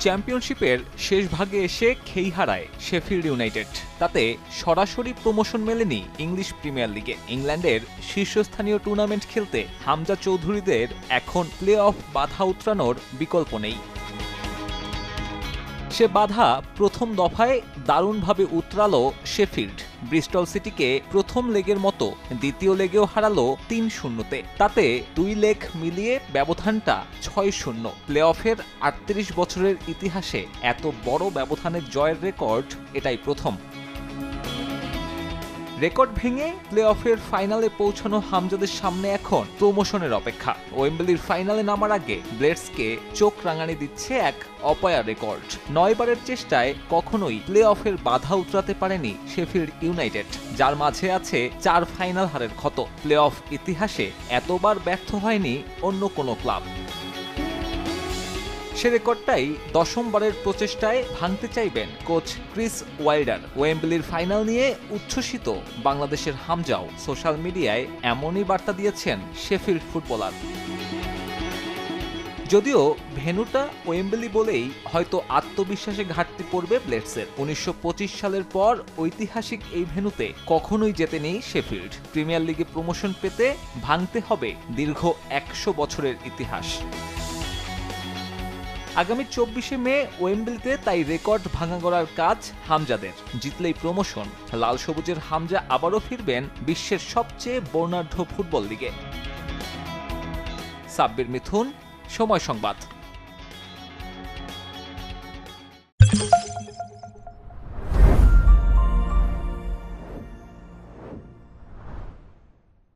চ্যাম্পিয়নশিপের শেষ ভাগে এসে খেই হারায় শেফিল্ড ইউনাইটেড। তাতে সরাসরি প্রমোশন মেলেনি ইংলিশ প্রিমিয়ার লিগে। ইংল্যান্ডের শীর্ষস্থানীয় টুর্নামেন্ট খেলতে হামজা চৌধুরীদের এখন প্লে অফ বাধা উতরানোর বিকল্প নেই। সে বাধা প্রথম দফায় দারুণভাবে উতরাল শেফিল্ড। ব্রিস্টল সিটিকে প্রথম লেগের মতো দ্বিতীয় লেগেও হারালো তিন শূন্যতে। তাতে দুই লেগ মিলিয়ে ব্যবধানটা ছয় শূন্য। প্লে অফের আটত্রিশ বছরের ইতিহাসে এত বড় ব্যবধানের জয়ের রেকর্ড এটাই প্রথম। রেকর্ড ভেঙে প্লে অফের ফাইনালে পৌঁছানো হামজাদের সামনে এখন প্রমোশনের অপেক্ষা। ওয়েম্বলির ফাইনালে নামার আগে ব্লেডসকে চোখ রাঙানি দিচ্ছে এক অপয়া রেকর্ড। নয়বারের চেষ্টায় কখনোই প্লে অফের বাধা উতরাতে পারেনি শেফিল্ড ইউনাইটেড, যার মাঝে আছে চার ফাইনাল হারের ক্ষত। প্লে অফ ইতিহাসে এতবার ব্যর্থ হয়নি অন্য কোনো ক্লাব। সে রেকর্ডটাই দশমবারের প্রচেষ্টায় ভাঙতে চাইবেন কোচ ক্রিস ওয়াইল্ডার। ওয়েম্বলির ফাইনাল নিয়ে উচ্ছ্বসিত বাংলাদেশের হামজাও সোশ্যাল মিডিয়ায় এমনই বার্তা দিয়েছেন শেফিল্ড ফুটবলার। যদিও ভেনুটা ওয়েম্বলি বলেই হয়তো আত্মবিশ্বাসে ঘাটতি পড়বে ব্লেডসের উনিশশো সালের পর ঐতিহাসিক এই ভেনুতে কখনোই জেতেনি শেফিল্ড। প্রিমিয়ার লিগে প্রমোশন পেতে ভাঙতে হবে দীর্ঘ একশো বছরের ইতিহাস। আগামী চব্বিশে মে ওয়েম্বলিতে তাই রেকর্ড ভাঙা করার কাজ হামজাদের। জিতলেই প্রমোশন। লাল সবুজের হামজা আবারও ফিরবেন বিশ্বের সবচেয়ে বর্ণাঢ্য ফুটবল লিগে। সাব্বির মিথুন, সময় সংবাদ।